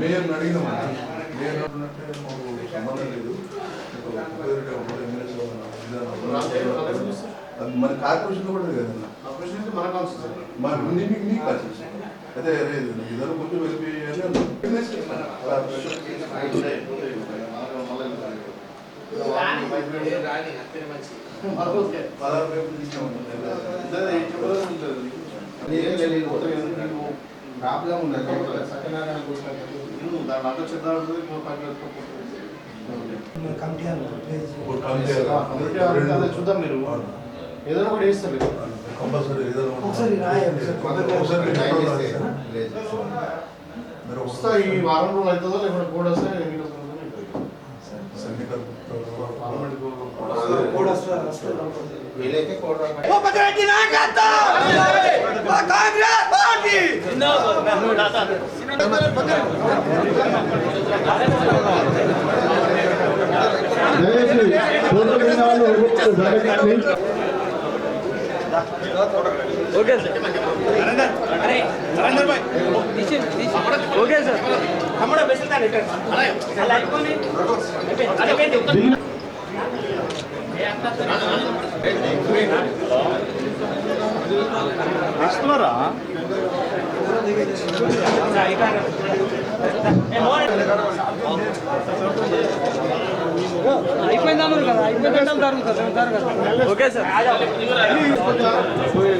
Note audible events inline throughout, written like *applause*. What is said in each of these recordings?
Mayor అడిగినామన్నా mayor అడిగినట్టే మాకు సంబంధం లేదు అది మన కార్పొరేషన్ కూడా కదన్నా మన అదే. లేదు ఇద్దరు కొంచెం వెళ్ళిపోయి పదహారు రేపు ప్రాబ్లం ఉండదు సత్యనారాయణ గుడి కమిటీ అదే చూద్దాం మీరు. ఏదైనా కూడా వేస్తారు మీరు. కంపల్సరీ ఏదైనా ఒకసారి వస్తా ఈ వారం రోజులు అవుతుందో లేకుంటే కూడా వస్తే. పార్లమెంట్ కూడా ఓకే సార్ ఓకే సార్ అయిపోయిందా కదా అయిపోయిందా జరుగుతుంది జరుగుతుంది ఓకే సార్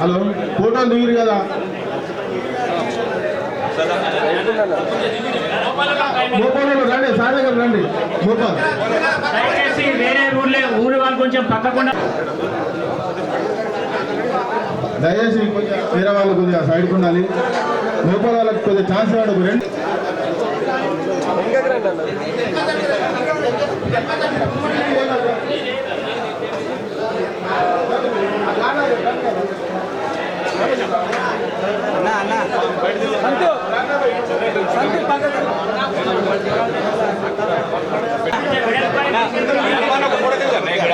హలో ఫోటోలు దిగిరు కదా. మోపాలలో రండి సార్ దగ్గర రండి. మోపాల్. దయచేసి వేరే ఊర్లే ఊరి వాళ్ళు కొంచెం పక్కకుండా దయచేసి కొంచెం వేరే వాళ్ళు కొద్దిగా సైడ్కి ఉండాలి లోపల వాళ్ళకి కొద్దిగా ఛాన్స్ ఇవ్వండి రండి ఇక్కడ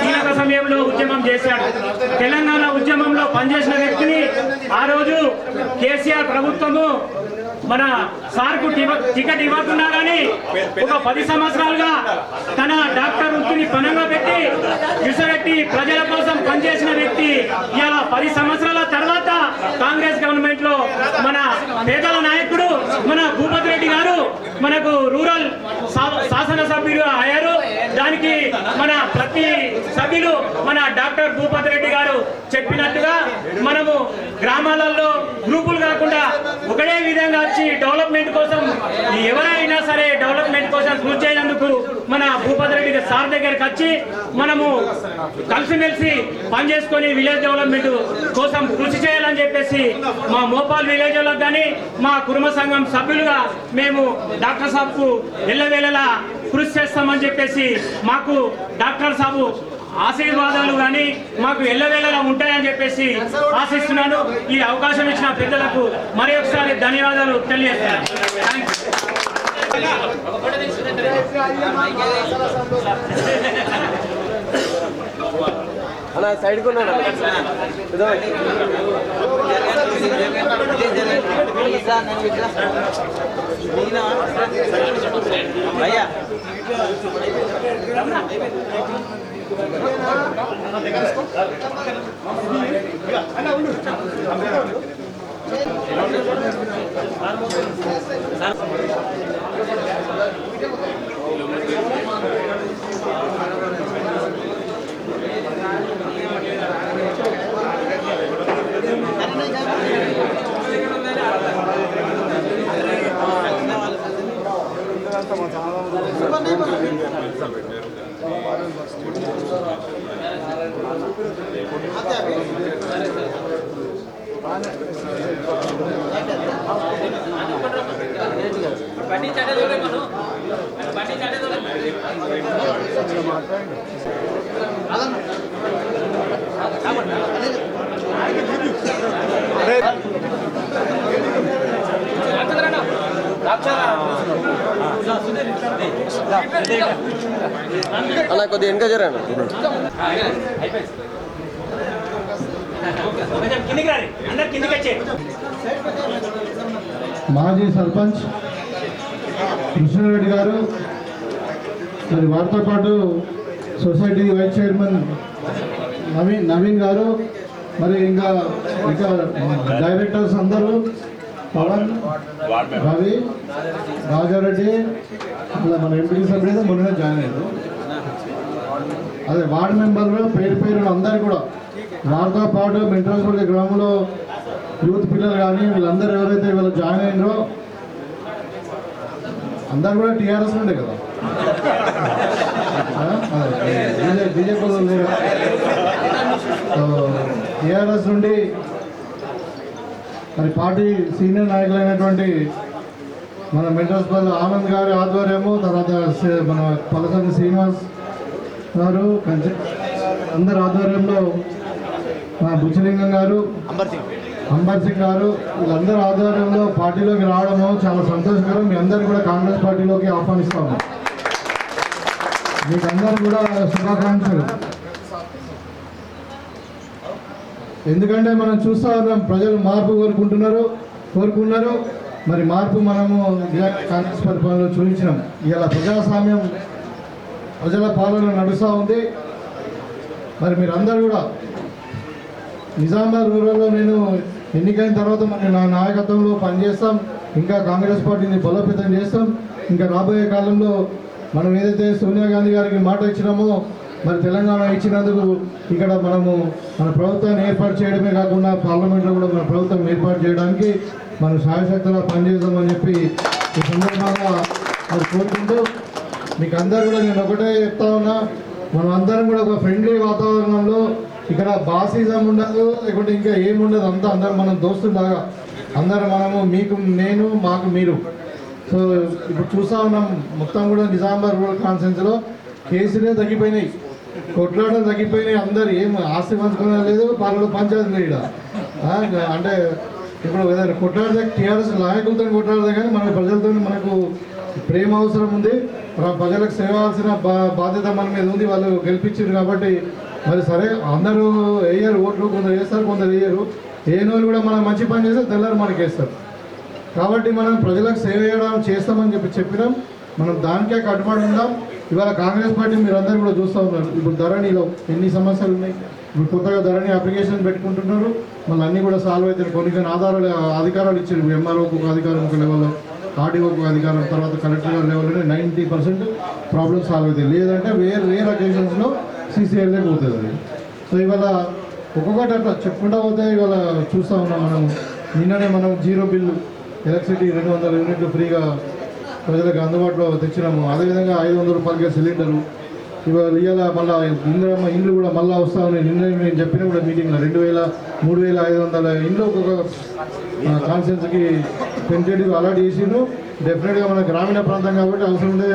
కీలక సమయంలో ఉద్యమం చేశాడు. తెలంగాణ ఉద్యమంలో పనిచేసిన వ్యక్తిని ఆ రోజు కేసీఆర్ ప్రభుత్వము మన సార్కు టికెట్ ఇవ్వకున్నా కానీ ఒక పది సంవత్సరాలుగా తన డాక్టర్ వృత్తిని పనంగా పెట్టి విసరెట్టి ప్రజల కోసం పనిచేసిన వ్యక్తి. ఇలా పది సంవత్సరాల తర్వాత కాంగ్రెస్ గవర్నమెంట్లో మన పేదల నాయకుడు మన భూపతి రెడ్డి గారు మనకు రూరల్ శాసనసభ్యుడు శాసనసభ్యులు అయ్యారు. దానికి మన ప్రతి సభ్యులు మన డాక్టర్ భూపతి రెడ్డి గారు చెప్పినట్టుగా మనము గ్రామాలలో గ్రూపులు కాకుండా ఒకటే విధంగా వచ్చి డెవలప్మెంట్ కోసం ఎవరైనా సరే డెవలప్మెంట్ కోసం కృషి చేయనందుకు మన భూపతి రెడ్డి సార్ దగ్గరికి వచ్చి మనము కలిసిమెలిసి పనిచేసుకొని విలేజ్ డెవలప్మెంట్ కోసం కృషి చేయాలని చెప్పేసి మా మోపాల్ విలేజ్ వాళ్ళకి కానీ మా కుటుంబ సంఘం సభ్యులుగా మేము డాక్టర్ సాబ్కు ఎల్లవేళలా కృషి చేస్తామని చెప్పేసి మాకు డాక్టర్ సాబు ఆశీర్వాదాలు కానీ మాకు ఎల్లవేళలా ఉంటాయని చెప్పేసి ఆశిస్తున్నాను. ఈ అవకాశం ఇచ్చిన పెద్దలకు మరి ఒకసారి ధన్యవాదాలు తెలియజేస్తాను సైడ్ భయ్యా అన్న ఎగ్జామ్ పెట్టారు పట్టి చట్టదోడే మనం. పట్టి చట్టదోడే మాట్లాడండి అలా కొద్దిగా కిందికి జరాను మాజీ సర్పంచ్ కృష్ణారెడ్డి గారు మరి వారితో పాటు society vice chairman Naveen Naveen గారు మరి ఇంకా ఇంకా డైరెక్టర్స్ అందరూ పవన్ రవి రాజారెడ్డి అలా మన ఎంపీ సభ్యులు మొన్న జాయిన్ అయ్యారు. అదే వార్డు మెంబర్లు పేరు పేరు అందరు కూడా వారితో పాటు మెంట్రల్స్పల్లి గ్రామంలో యూత్ పిల్లలు కానీ వీళ్ళందరూ ఎవరైతే వీళ్ళు జాయిన్ అయినరో అందరు కూడా టీఆర్ఎస్ ఉండే కదా. బీజేపీ లేరు. టీఆర్ఎస్ నుండి మరి పార్టీ సీనియర్ నాయకులైనటువంటి మన మెంటర్స్పల్లి ఆనంద్ గారి ఆధ్వర్యము తర్వాత మన పలసంగి శ్రీనివాస్ గారు కంచె అందరి ఆధ్వర్యంలో మా బుచ్చలింగం గారు అంబర్ సింగ్. గారు వీళ్ళందరి ఆధ్వర్యంలో పార్టీలోకి రావడము చాలా సంతోషకరం. మీ అందరు కూడా కాంగ్రెస్ పార్టీలోకి ఆహ్వానిస్తాము మీకు అందరూ కూడా శుభాకాంక్షలు. ఎందుకంటే మనం చూస్తా ఉన్నాం ప్రజలు మార్పు కోరుకుంటున్నారు కోరుకున్నారు. మరి మార్పు మనము కాంగ్రెస్ పరిపాలనలో చూపించినాం. ఇలా ప్రజాస్వామ్యం ప్రజల పాలన నడుస్తూ ఉంది. మరి మీరందరూ కూడా నిజామాబాద్ రూరల్లో నేను ఎన్నికైన తర్వాత మరి నా నాయకత్వంలో పనిచేస్తాం. ఇంకా కాంగ్రెస్ పార్టీని బలోపేతం చేస్తాం. ఇంకా రాబోయే కాలంలో మనం ఏదైతే సోనియా గాంధీ గారికి మాట ఇచ్చినామో మరి తెలంగాణ ఇచ్చినందుకు ఇక్కడ మనము మన ప్రభుత్వాన్ని ఏర్పాటు చేయడమే కాకుండా పార్లమెంట్లో కూడా మన ప్రభుత్వం ఏర్పాటు చేయడానికి మనం సాయశక్తిగా పనిచేద్దామని చెప్పి ఈ సందర్భంగా కోరుకుంటూ మీకు అందరు కూడా నేను ఒకటే చెప్తా ఉన్నా మనం అందరం కూడా ఒక ఫ్రెండ్లీ వాతావరణంలో ఇక్కడ బాసిజం ఉండదు లేకుంటే ఇంకా ఏముండదు అంతా అందరం మనం దోస్తులాగా అందరం మనము మీకు నేను మాకు మీరు. సో ఇప్పుడు చూస్తా ఉన్నాం మొత్తం కూడా నిజామాబాద్ రూరల్ కాన్ఫరెన్స్లో కేసులే తగ్గిపోయినాయి కొట్లాటలు తగ్గిపోయినాయి అందరు ఏం ఆస్తి పంచుకునే లేదు పనులు పంచాయతీ లేదు అంటే ఇప్పుడు కొట్లాడితే టీఆర్ఎస్ నాయకులతో కొట్లాడితే కానీ మన ప్రజలతో మనకు ప్రేమ అవసరం ఉంది. ప్రజలకు సేవాల్సిన బాధ్యత మన మీద ఉంది. వాళ్ళు గెలిపించారు కాబట్టి మరి సరే అందరూ వేయరు ఓట్లు కొందరు వేస్తారు కొందరు వేయరు వేయని వాళ్ళు కూడా మనం మంచి పని చేస్తే తెల్లారు మనకి వేస్తారు. కాబట్టి మనం ప్రజలకు సేవ చేయడం చేస్తామని చెప్పి చెప్పినాం. మనం దానికే కట్టుబడి ఉందాం. ఇవాళ కాంగ్రెస్ పార్టీ మీరు అందరూ కూడా చూస్తూ ఉన్నారు. ఇప్పుడు ధరణిలో ఎన్ని సమస్యలు ఉన్నాయి? ఇప్పుడు కొత్తగా ధరణి అప్లికేషన్ పెట్టుకుంటున్నారు. మళ్ళీ అన్నీ కూడా సాల్వ్ అవుతారు కొన్ని కొన్ని ఆధారాలు అధికారాలు ఇచ్చారు. ఎంఆర్ఓకు ఒక అధికారం ఒక లెవెల్లో ఆర్డీఓకు ఒక అధికారం తర్వాత కలెక్టర్ గారి లెవెల్లోనే నైంటీ పర్సెంట్ ప్రాబ్లమ్ సాల్వ్ అవుతాయి లేదంటే వేరే వేరే అకేషన్స్లో సీసీఎల్ఏ పోతుంది. అది సో ఇవాళ ఒక్కొక్కటి అట్లా చెప్పుకుంటా పోతే ఇవాళ చూస్తూ ఉన్నాం మనం. నిన్ననే మనం జీరో బిల్లు ఎలక్ట్రిసిటీ రెండు వందల యూనిట్లు ఫ్రీగా ప్రజలకు అందుబాటులో తెచ్చినాము. అదేవిధంగా ఐదు వందల రూపాయలకే సిలిండరు ఇవాళ ఇవాళ మళ్ళీ ఇందిరమ్మ ఇండ్లు కూడా మళ్ళీ వస్తామని నిన్న నేను చెప్పిన కూడా మీటింగ్లో రెండు వేల మూడు వేల ఐదు వందల ఇండ్లు ఒక్కొక్క కాన్ఫరెన్స్కి పెంచేది అలాట్ చేసిండ్రు. డెఫినెట్గా మన గ్రామీణ ప్రాంతం కాబట్టి అవసరం ఉంటే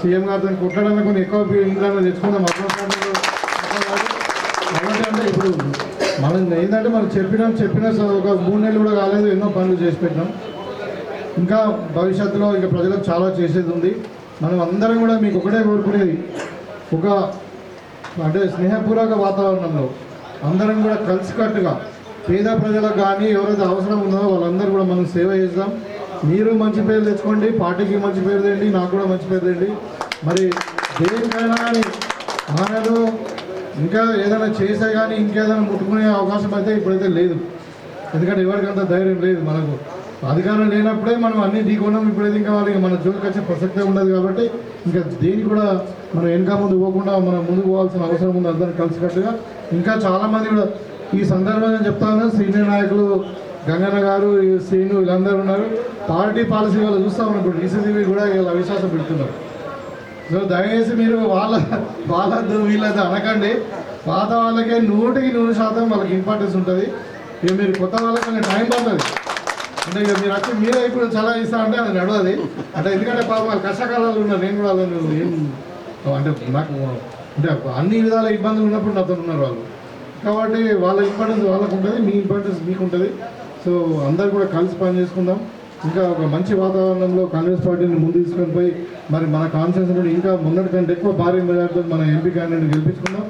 సీఎం గారితో కొట్టడానికి కొన్ని ఎక్కువ ఇండ్లను తెచ్చుకుందాం అంటే ఇప్పుడు మనం ఏంటంటే మనం చెప్పినాం చెప్పిన ఒక మూడు నెలలు కూడా కాలేదు ఎన్నో పనులు చేసి పెట్టినాం. ఇంకా భవిష్యత్తులో ఇంకా ప్రజలకు చాలా చేసేది ఉంది. మనం అందరం కూడా మీకు ఒకటే కోరుకునేది ఒక అంటే స్నేహపూర్వక వాతావరణంలో అందరం కూడా కలిసికట్టుగా పేద ప్రజలకు కానీ ఎవరైతే అవసరం ఉందో వాళ్ళందరూ కూడా మనం సేవ చేద్దాం. మీరు మంచి పేరు తెచ్చుకోండి పార్టీకి మంచి పేరు తెండి నాకు కూడా మంచి పేరు తెండి. మరి దేనికైనా కానీ మనలో ఇంకా ఏదైనా చేసే కానీ ఇంకేదైనా ముట్టుకునే అవకాశం అయితే ఇప్పుడైతే లేదు. ఎందుకంటే ఎవరికంత ధైర్యం లేదు మనకు. అధికారం లేనప్పుడే మనం అన్ని ఢీకొన్నాం ఇప్పుడైతే ఇంకా వాళ్ళకి మన జోలికి వచ్చే ప్రసక్తే ఉండదు కాబట్టి ఇంకా దేని కూడా మనం వెనక ముందు పోకుండా మనం ముందుకు పోవాల్సిన అవసరం ఉంది అందరం కలిసికట్టుగా. ఇంకా చాలామంది కూడా ఈ సందర్భంగా చెప్తాను సీనియర్ నాయకులు గంగన్న గారు శ్రీను వీళ్ళందరూ ఉన్నారు. పార్టీ పాలసీ వాళ్ళు చూస్తా ఇప్పుడు డీసీసీబీ కూడా వీళ్ళ అవిశ్వాసం పెడుతున్నారు. సో దయచేసి మీరు వాళ్ళ వాళ్ళద్దు వీళ్ళద్దు అనకండి. పాత వాళ్ళకే నూటికి నూరు శాతం వాళ్ళకి ఇంపార్టెన్స్ ఉంటుంది. ఇక మీరు కొత్త వాళ్ళకి టైం పడుతుంది. అంటే ఇక మీరు వచ్చి మీరే ఇప్పుడు చాలా ఇస్తా అంటే అది నడవది. అంటే ఎందుకంటే పాపం వాళ్ళు కష్టకాలాలు ఉన్నారు నేను కూడా వాళ్ళు ఏం అంటే నాకు అంటే అన్ని విధాల ఇబ్బందులు ఉన్నప్పుడు నాతో ఉన్నారు వాళ్ళు. కాబట్టి వాళ్ళ ఇంపార్టెన్స్ వాళ్ళకు ఉంటుంది మీ ఇంపార్టెన్స్ మీకు ఉంటుంది. సో అందరు కూడా కలిసి పని చేసుకుందాం. ఇంకా ఒక మంచి వాతావరణంలో కాంగ్రెస్ పార్టీని ముందు తీసుకొని పోయి మరి మన కాన్ఫరెన్స్ కూడా ఇంకా మొన్నటి కంటే ఎక్కువ భారీ మెజార్టీతో మన ఎంపీ క్యాండిడేట్ గెలిపించుకుందాం.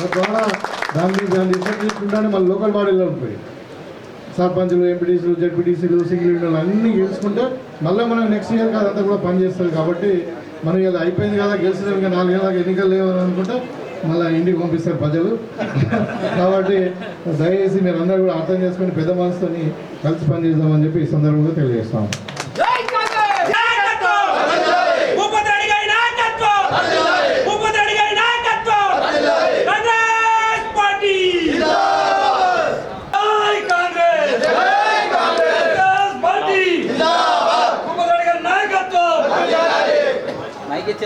తద్వారా దాని దాన్ని డిసైడ్ చేసుకుంటానే మన లోకల్ బాడీలో పోయి. సర్పంచులు ఎంపీటీసీలు జడ్పీటీసీలు సింగిల్ విండోలు అన్నీ గెలుచుకుంటే మళ్ళీ మనం నెక్స్ట్ ఇయర్ అదంతా కూడా పనిచేస్తారు కాబట్టి మనం ఇలా అయిపోయింది కదా గెలిచిన ఇంకా నాలుగేళ్ళకి ఎన్నికలు లేవని అనుకుంటే మళ్ళీ ఇంటికి పంపిస్తారు ప్రజలు. *laughs* కాబట్టి దయచేసి మీరు అందరూ కూడా అర్థం చేసుకొని పెద్ద మనసుతోని కలిసి పనిచేద్దామని చెప్పి ఈ సందర్భంగా తెలియజేస్తాం.